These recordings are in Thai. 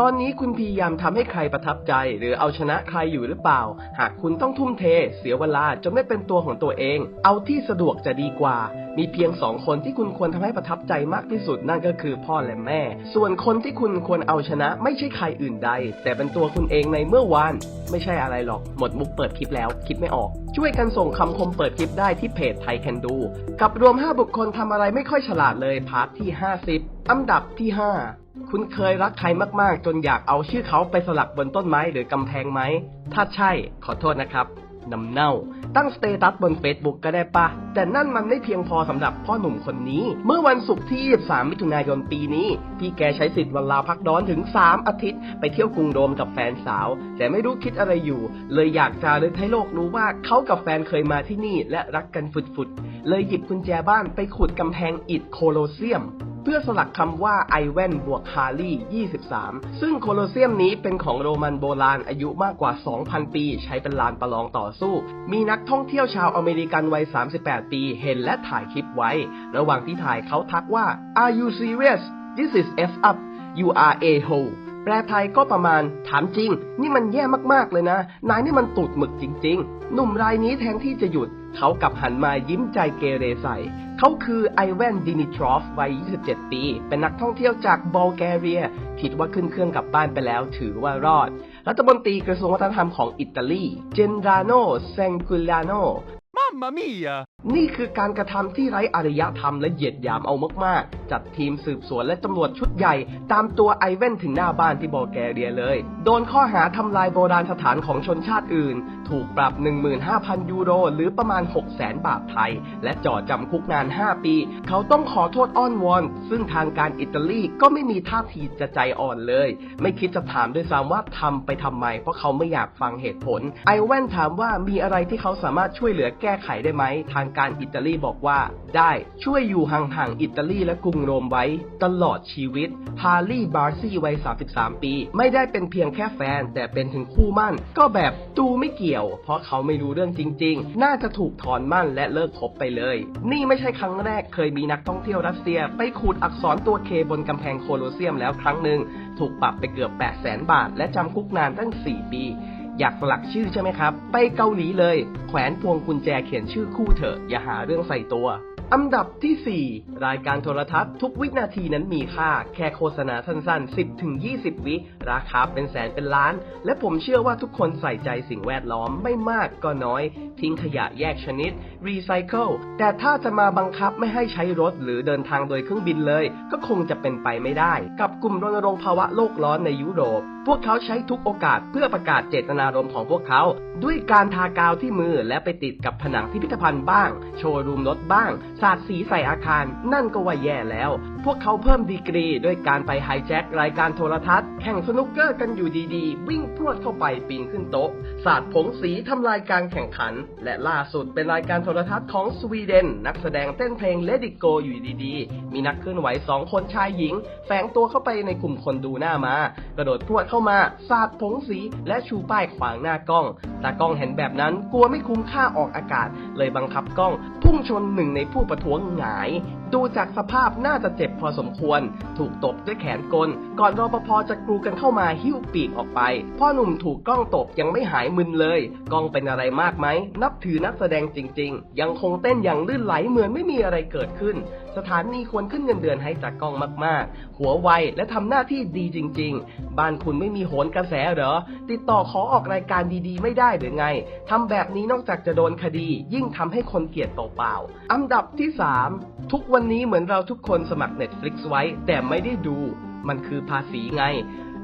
ตอนนี้คุณพยายามทำให้ใครประทับใจ หรือเอาชนะใครอยู่หรือเปล่า หากคุณต้องทุ่มเท เสียเวลาจนไม่เป็นตัวของตัวเอง เอาที่สะดวกจะดีกว่ามีเพียงสองคนที่คุณควรทำให้ประทับใจมากที่สุดนั่นก็คือพ่อและแม่ ส่วนคนที่คุณควรเอาชนะ ไม่ใช่ใครอื่นใด แต่เป็นตัวคุณเองในเมื่อวาน ไม่ใช่อะไรหรอก หมดมุกเปิดคลิปแล้ว คิดไม่ออก ช่วยกันส่งคำคมเปิดคลิปได้ที่เพจไทยแคนดูกับรวม 5 บุคคลทำอะไรไม่ค่อยฉลาดเลยพาร์ทที่ 50 อันดับที่ 5คุณเคยรักใครมากๆ จนอยากเอาชื่อเขาไปสลักบนต้นไม้หรือกำแพงไหม ถ้าใช่ ขอโทษนะครับ น้ำเน่า ตั้งสเตตัสบน Facebook ก็ได้ปะ แต่นั่นมันไม่เพียงพอสำหรับพ่อหนุ่มคนนี้ เมื่อวันศุกร์ที่ 23 มิถุนายนปีนี้ พี่แกใช้สิทธิ์วันลาพักร้อนถึง 3 อาทิตย์ ไปเที่ยวกรุงโรมกับแฟนสาว แต่ไม่รู้คิดอะไรอยู่ เลยอยากจะเลยให้โลกรู้ว่าเขากับแฟนเคยมาที่นี่และรักกันฝุดๆ เลยหยิบกุญแจบ้านไปขุดกำแพงอิฐโคโลเซียม เพื่อสลักคำว่าไอแวนบวกฮาร์ลี่ 23 ซึ่งโคโลเซียมนี้เป็นของโรมันโบราณอายุมากกว่า 2,000 ปี ใช้เป็นลานประลองต่อสู้ มีนักท่องเที่ยวชาวอเมริกันวัย 38 ปีเห็นและถ่ายคลิปไว้ ระหว่างที่ถ่ายเขาทักว่า Are you serious This is F up You are a hole แปลไทยก็ประมาณ ถามจริง นี่มันแย่มากๆเลยนะ นายนี่มันตูดหมึกจริง ๆ หนุ่มรายนี้แทนที่จะหยุด เขากลับหันมายิ้มใจเกเรใส่ เขาคือไอแวนดินิทรอฟวัย 27 ปี เป็นนักท่องเที่ยวจากบอลแกเรีย คิดว่าขึ้นเครื่องกลับบ้านไปแล้วถือว่ารอด รัฐมนตรีกระทรวงวัฒนธรรมของอิตาลี เจนราโนเซงกุลาโน Mamma mia! นี่คือการกระทำที่ไร้อารยธรรมและเหยียดหยามเอามากๆ จัดทีมสืบสวนและตำรวจชุดใหญ่ ตามตัวไอเว่นถึงหน้าบ้านที่บอลแกเรียเลย โดนข้อหาทำลายโบราณสถานของชนชาติอื่น ถูกปรับ 15,000 ยูโร หรือประมาณ 600,000 บาทไทย และจ่อจำคุกนาน 5 ปี เขาต้องขอโทษอ้อนวอน ซึ่งทางการอิตาลีก็ไม่มีท่าทีจะใจอ่อนเลย ไม่คิดจะถามด้วยซ้ำว่าทำไปทำไม เพราะเขาไม่อยากฟังเหตุผล ไอแว่นถามว่ามีอะไรที่เขาสามารถช่วยเหลือแก้ไขได้ไหมทางการอิตาลีบอกว่า ได้ช่วยอยู่ห่างๆอิตาลีและกรุงโรมไว้ ตลอดชีวิต ฮาร์ลี่บาร์ซี่วัย 33 ปี ไม่ได้เป็นเพียงแค่แฟน แต่เป็นถึงคู่มั่น ก็แบบดูไม่เกี่ยว เพราะเขาไม่รู้เรื่องจริง ๆ น่าจะถูกถอนมั่นและเลิกคบไปเลย นี่ไม่ใช่ครั้งแรกเคยมีนักท่องเที่ยวรัสเซีย ไปขูดอักษรตัวเคบนกำแพงโคลอเซียมแล้วครั้งหนึ่งถูกปรับไปเกือบ 8 0 0 0 0 0 บาท และจำคุกนานตั้ง 4 ปี อยากสลักชื่อใช่ไหมครับ ไปเกาหลีเลย แขวนพวงกุญแจเขียนชื่อคู่เถอะ อย่าหาเรื่องใส่ตัว อันดับที่ 4 รายการโทรทัศน์ทุกวินาทีนั้นมีค่า แค่โฆษณาสั้นๆ 10-20 วิ ราคาเป็นแสนเป็นล้าน และผมเชื่อว่าทุกคนใส่ใจสิ่งแวดล้อมไม่มากก็น้อย ทิ้งขยะแยกชนิด รีไซเคิล แต่ถ้าจะมาบังคับไม่ให้ใช้รถหรือเดินทางโดยเครื่องบินเลย ก็คงจะเป็นไปไม่ได้ กับกลุ่มรณรงค์ภาวะโลกร้อนในยุโรป พวกเขาใช้ทุกโอกาสเพื่อประกาศเจตนารมณ์ของพวกเขา ด้วยการทากาวที่มือและไปติดกับผนังพิพิธภัณฑ์บ้าง โชว์รูมรถบ้างสาดสีใส่อาคาร นั่นก็ว่าแย่แล้ว พวกเขาเพิ่มดีกรีด้วยการไปไฮแจ็ครายการโทรทัศน์ แข่งสนุกเกอร์กันอยู่ดีๆ วิ่งพรวดเข้าไปปีนขึ้นโต๊ะ สาดผงสีทำลายการแข่งขัน และล่าสุดเป็นรายการโทรทัศน์ของสวีเดน นักแสดงเต้นเพลง Let It Go อยู่ดีๆ มีนักเคลื่อนไหวสองคนชายหญิง แฝงตัวเข้าไปในกลุ่มคนดูหน้ามา กระโดดพรวดเข้ามา สาดผงสีและชูป้ายขวางหน้ากล้อง ตากล้องเห็นแบบนั้นกลัวไม่คุ้มค่าออกอากาศ เลยบังคับกล้อง พุ่งชนหนึ่งในผู้ประท้วงหงาย ดูจากสภาพน่าจะเจ็บพอสมควร ถูกตบด้วยแขนกล ก่อนรปภจะกรูกันเข้ามาหิ้วปีกออกไป พ่อหนุ่มถูกกล้องตบยังไม่หายมึนเลย กล้องเป็นอะไรมากไหม นับถือนักแสดงจริง ๆ ยังคงเต้นอย่างลื่นไหลเหมือนไม่มีอะไรเกิดขึ้น สถานีควรขึ้นเงินเดือนให้จากกล้องมากๆ หัวไวและทำหน้าที่ดีจริง ๆ บ้านคุณไม่มีโหนกระแสเหรอ ติดต่อขอออกรายการดีๆ ไม่ได้หรือไงทำแบบนี้นอกจากจะโดนคดี ยิ่งทำให้คนเกลียดเปล่าๆอันดับที่ 3 ทุกวันนี้เหมือนเราทุกคนสมัคร Netflix ไว้ แต่ไม่ได้ดู มันคือภาษีไง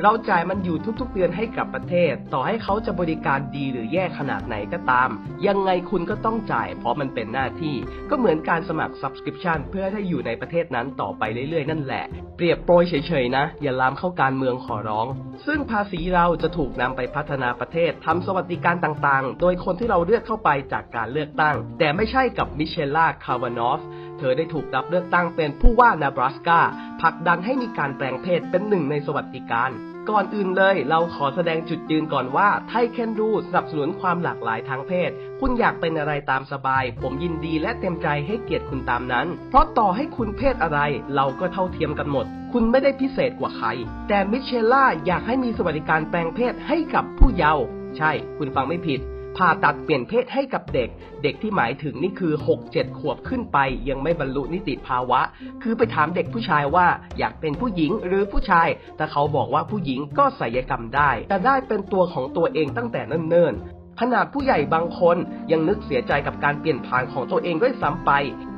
เราจ่ายมันอยู่ทุกๆเดือนให้กับประเทศ ต่อให้เขาจะบริการดีหรือแย่ขนาดไหนก็ตาม ยังไงคุณก็ต้องจ่าย เพราะมันเป็นหน้าที่ ก็เหมือนการสมัคร subscription เพื่อให้อยู่ในประเทศนั้นต่อไปเรื่อยๆ นั่นแหละ เปรียบโปรยเฉยๆนะ อย่าลามเข้าการเมืองขอร้อง ซึ่งภาษีเราจะถูกนำไปพัฒนาประเทศทำสวัสดิการต่างๆ โดยคนที่เราเลือกเข้าไปจากการเลือกตั้ง แต่ไม่ใช่กับมิเชลล่าคาวานอฟ เธอได้ถูกรับเลือกตั้งเป็นผู้ว่านาบราสกาผลักดันให้มีการแปลงเพศเป็นหนึ่งในสวัสดิการ ก่อนอื่นเลยเราขอแสดงจุดยืนก่อนว่าไทยแคนดูสนับสนุนความหลากหลายทางเพศ คุณอยากเป็นอะไรตามสบาย ผมยินดีและเต็มใจให้เกียรติคุณตามนั้น เพราะต่อให้คุณเพศอะไร เราก็เท่าเทียมกันหมด คุณไม่ได้พิเศษกว่าใคร แต่มิเชลล่าอยากให้มีสวัสดิการแปลงเพศให้กับผู้เยาว์ใช่ คุณฟังไม่ผิด ผ่าตัดเปลี่ยนเพศให้กับเด็ก เด็กที่หมายถึงนี่คือ 6-7 ขวบขึ้นไป ยังไม่บรรลุนิติภาวะ คือไปถามเด็กผู้ชายว่าอยากเป็นผู้หญิงหรือผู้ชาย แต่เขาบอกว่าผู้หญิงก็ศัลยกรรมได้ แต่ได้เป็นตัวของตัวเองตั้งแต่เนิ่นๆ ขนาดผู้ใหญ่บางคนยังนึกเสียใจกับการเปลี่ยนผ่านของตัวเองด้วยซ้ำไป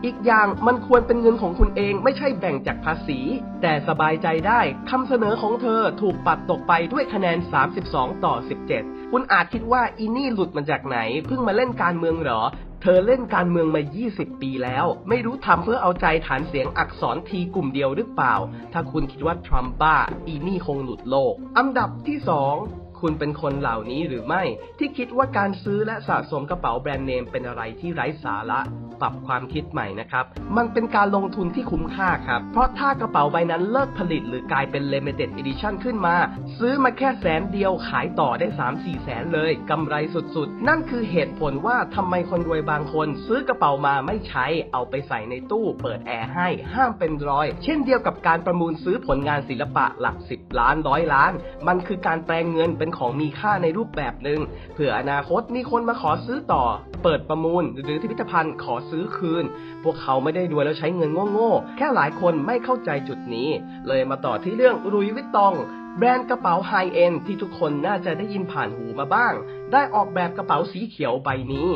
อีกอย่างมันควรเป็นเงินของคุณเองไม่ใช่แบ่งจากภาษี แต่สบายใจได้คำเสนอของเธอถูกปัดตกไปด้วยคะแนน 32 ต่อ 17 คุณอาจคิดว่าอีนี่หลุดมาจากไหน เพิ่งมาเล่นการเมืองเหรอเธอเล่นการเมืองมา 20 ปีแล้ว ไม่รู้ทำเพื่อเอาใจฐานเสียงอักษรทีกลุ่มเดียวหรือเปล่า ถ้าคุณคิดว่าทรัมป์บ้า อีนี่คงหลุดโลก อันดับที่ 2 คุณเป็นคนเหล่านี้หรือไม่ที่คิดว่าการซื้อและสะสมกระเป๋าแบรนด์เนมเป็นอะไรที่ไร้สาระ ปรับความคิดใหม่นะครับ มันเป็นการลงทุนที่คุ้มค่าครับ เพราะถ้ากระเป๋าใบนั้นเลิกผลิตหรือกลายเป็น limited edition ขึ้นมา ซื้อมาแค่แสนเดียวขายต่อได้ 3-4 แสนเลยกำไรสุดๆ นั่นคือเหตุผลว่าทำไมคนรวยบางคน ซื้อกระเป๋ามาไม่ใช้เอาไปใส่ในตู้ เปิดแอร์ให้ห้ามเป็นรอย เช่นเดียวกับการประมูลซื้อผลงานศิลปะหลัก 10 ล้านร้อยล้าน มันคือการแปลงเงินเป็นของมีค่าในรูปแบบหนึ่งเผื่ออนาคตมีคนมาขอซื้อต่อ เปิดประมูลหรือพิพิธภัณฑ์ขอซื้อคืน พวกเขาไม่ได้รวยแล้วใช้เงินโง่ๆ แค่หลายคนไม่เข้าใจจุดนี้ เลยมาต่อที่เรื่องรุยวิตตอง แบรนด์กระเป๋าไฮเอ็นที่ทุกคนน่าจะได้ยินผ่านหูมาบ้าง ได้ออกแบบกระเป๋าสีเขียวใบนี้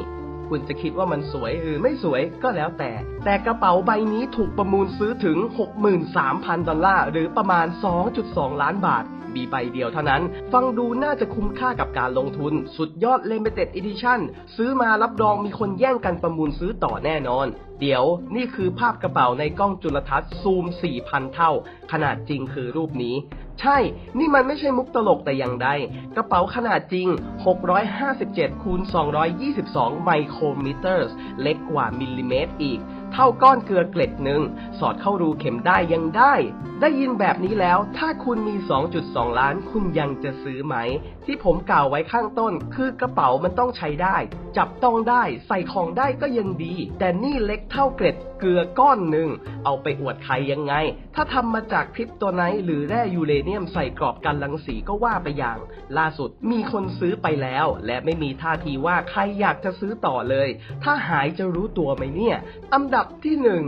คุณจะคิดว่ามันสวยหรือไม่สวยก็แล้วแต่ แต่กระเป๋าใบนี้ถูกประมูลซื้อถึง 63,000 ดอลลาร์ หรือประมาณ 2.2 ล้านบาท มีใบเดียวเท่านั้น ฟังดูน่าจะคุ้มค่ากับการลงทุน สุดยอด Limited Edition ซื้อมารับรองมีคนแย่งกันประมูลซื้อต่อแน่นอน เดี๋ยวนี่คือภาพกระเป๋าในกล้องจุลทรรศน์ซูม 4,000 เท่า ขนาดจริงคือรูปนี้ใช่ นี่มันไม่ใช่มุกตลกแต่อย่างใด กระเป๋าขนาดจริง 657คูณ222 ไมโครมิเตอร์เล็กกว่ามิลลิเมตรอีก เท่าก้อนเกลือเกล็ดหนึ่ง สอดเข้ารูเข็มได้ยังได้ ได้ยินแบบนี้แล้ว ถ้าคุณมี 2.2 ล้านคุณยังจะซื้อไหม ที่ผมกล่าวไว้ข้างต้น คือกระเป๋ามันต้องใช้ได้ จับต้องได้ ใส่ของได้ก็ยังดี แต่นี่เล็กเท่าเกล็ดเกลือก้อนหนึ่ง เอาไปอวดใครยังไง ถ้าทำมาจากคริปโตไนท์หรือแร่ยูเรเนียมใส่กรอบกันรังสีก็ว่าไปอย่าง ล่าสุดมีคนซื้อไปแล้ว และไม่มีท่าทีว่าใครอยากจะซื้อต่อเลย ถ้าหายจะรู้ตัวไหมเนี่ยอันดับที่หนึ่ง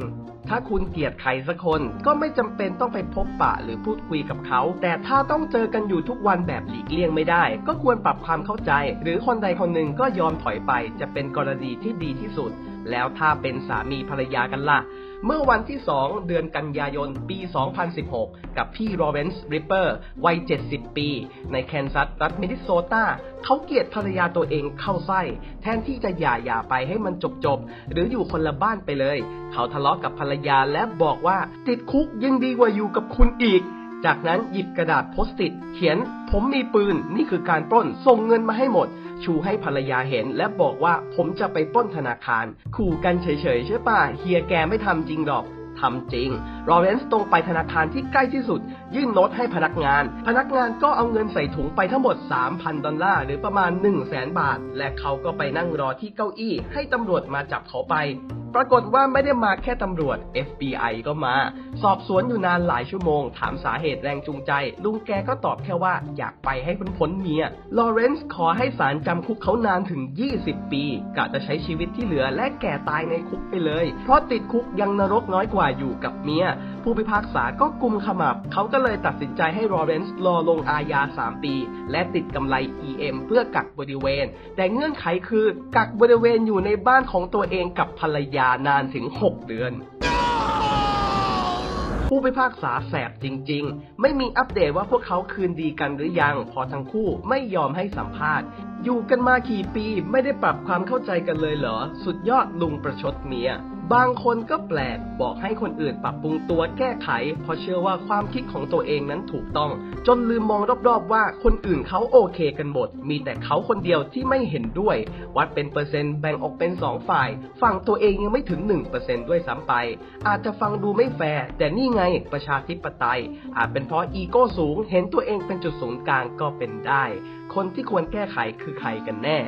ถ้าคุณเกลียดใครสักคนก็ไม่จำเป็นต้องไปพบปะหรือพูดคุยกับเขา แต่ถ้าต้องเจอกันอยู่ทุกวันแบบหลีกเลี่ยงไม่ได้ ก็ควรปรับความเข้าใจ หรือคนใดคนหนึ่งก็ยอมถอยไปจะเป็นกรณีที่ดีที่สุด แล้วถ้าเป็นสามีภรรยากันล่ะ เมื่อวันที่ 2 เดือนกันยายน ปี 2016 กับพี่โรเรนซ์ริปเปอร์ วัย 70 ปี ในแคนซัสรัฐมินนิโซตา เขาเกลียดภรรยาตัวเองเข้าไส้ แทนที่จะหย่าหย่าไปให้มันจบจบหรืออยู่คนละบ้านไปเลย เขาทะเลาะกับภรรยาและบอกว่า ติดคุกยังดีกว่าอยู่กับคุณอีกจากนั้นหยิบกระดาษโพสต์ติดเขียน ผมมีปืน นี่คือการปล้น ส่งเงินมาให้หมด ชูให้ภรรยาเห็น และบอกว่าผมจะไปป้นธนาคาร ขู่กันเฉยๆใช่ป่ะเฮียแกไม่ทำจริงหรอกทำจริงลอเรนซ์ตรงไปธนาคารที่ใกล้ที่สุดยื่นโน้ตให้พนักงาน พนักงานก็เอาเงินใส่ถุงไปทั้งหมด 3,000 ดอลลาร์หรือประมาณ 1 0 0 0 0แบาท และเขาก็ไปนั่งรอที่เก้าอี้ ให้ตำรวจมาจับเขาไป ปรากฏว่าไม่ได้มาแค่ตำรวจ FBI ก็มา สอบสวนอยู่นานหลายชั่วโมง ถามสาเหตุแรงจูงใจ ลุงแกก็ตอบแค่ว่าอยากไปให้พ้นพ้นเมีย ลอเรนซ์ขอให้ศาลจำคุกเขานานถึง 20 ปีกะจะใช้ชีวิตที่เหลือและแก่ตายในคุกไปเลย เพราะติดคุกยังนรกน้อยกว่าอยู่กับเมีย ผู้พิพากษาก็กุมขมับ เขาก็เลยตัดสินใจให้ลอเรนซ์รอลงอาญา 3 ปี และติดกำไร EM เพื่อกักบริเวณ แต่เงื่อนไขคือกักบริเวณอยู่ในบ้านของตัวเองกับภรรยานานถึง 6 เดือนผู้พิพากษาแสบจริง ๆ ไม่มีอัปเดตว่าพวกเขาคืนดีกันหรือยัง พอทั้งคู่ไม่ยอมให้สัมภาษณ์ อยู่กันมากี่ปีไม่ได้ปรับความเข้าใจกันเลยเหรอ สุดยอดลุงประชดเมีย บางคนก็แปลกบอกให้คนอื่นปรับปรุงตัวแก้ไข เพราะเชื่อว่าความคิดของตัวเองนั้นถูกต้อง จนลืมมองรอบๆว่าคนอื่นเขาโอเคกันหมด มีแต่เขาคนเดียวที่ไม่เห็นด้วย วัดเป็นเปอร์เซ็นต์แบ่งออกเป็น 2 ฝ่าย ฝั่งตัวเองยังไม่ถึง 1%ด้วยซ้ำไป อาจจะฟังดูไม่แฟร์แต่นี่ไงประชาธิปไตย อาจเป็นเพราะอีโก้สูง เห็นตัวเองเป็นจุดศูนย์กลางก็เป็นได้ คนที่ควรแก้ไขคือใครกันแน่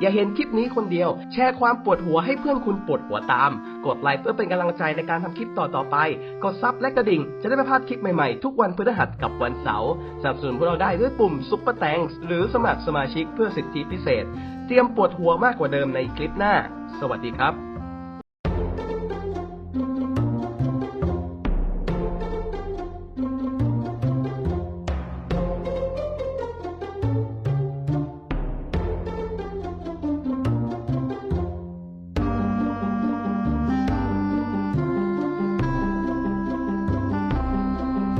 อย่าเห็นคลิปนี้คนเดียว แชร์ความปวดหัวให้เพื่อนคุณปวดหัวตาม กดไลค์เพื่อเป็นกำลังใจในการทำคลิปต่อๆไป กดซับและกระดิ่ง จะได้ไม่พลาดคลิปใหม่ๆ ทุกวันพฤหัสกับวันเสาร์สนับสนุนพวกเราได้ด้วยปุ่มซุปเปอร์แตงหรือสมัครสมาชิกเพื่อสิทธิพิเศษ เตรียมปวดหัวมากกว่าเดิมในคลิปหน้า สวัสดีครับ